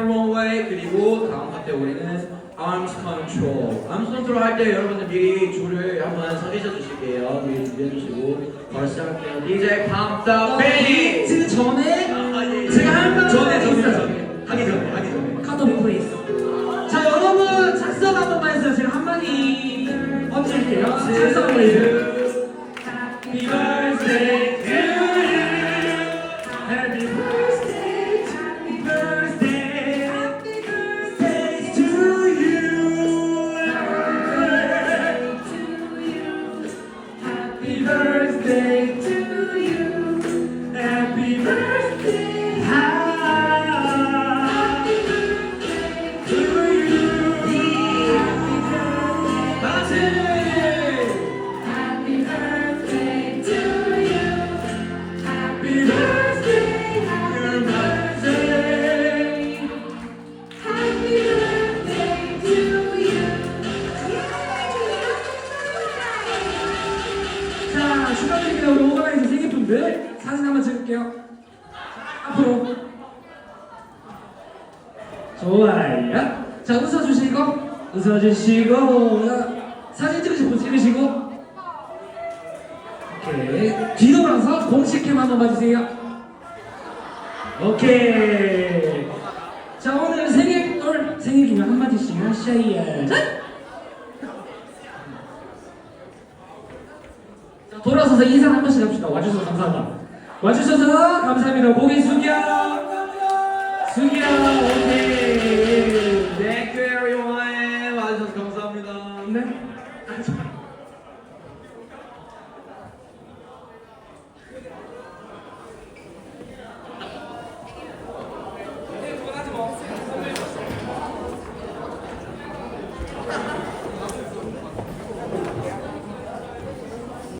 wrong way 그리고 다음 카테고리는 arms control. arms control 할 때 여러분들 미리 줄을 한번 서계셔 주실게요. 미리 준비해 주시고 바로 시작할게요. DJ 팜더 베리. 그 전에 제가 할 말은 전에, 전에, 있어요. 전에. 하기 전에 하기 전에. 카드 오브 플레이스. 자 여러분 작성 한 번만 해주세요. 제가 한 마디 얹을게요. 작성 한번 해주세요. Happy birthday 자, 축하드립니다. 오가나이즈 생일분들 사진 한번 찍을게요. 앞으로. 좋아요. 자, 웃어주시고, 웃어주시고, 자, 사진 찍으시고, 찍으시고. 오케이. 뒤돌아서 공식 캠 한번 봐주세요. 오케이. 자, 오늘 생일 기념 한마디씩 하셔야죠. 돌아서서 인사 한 번씩 합시다. 와주셔서 감사합니다. 와주셔서 감사합니다. 고개 숙여. 숙여. 오케이. Everyone.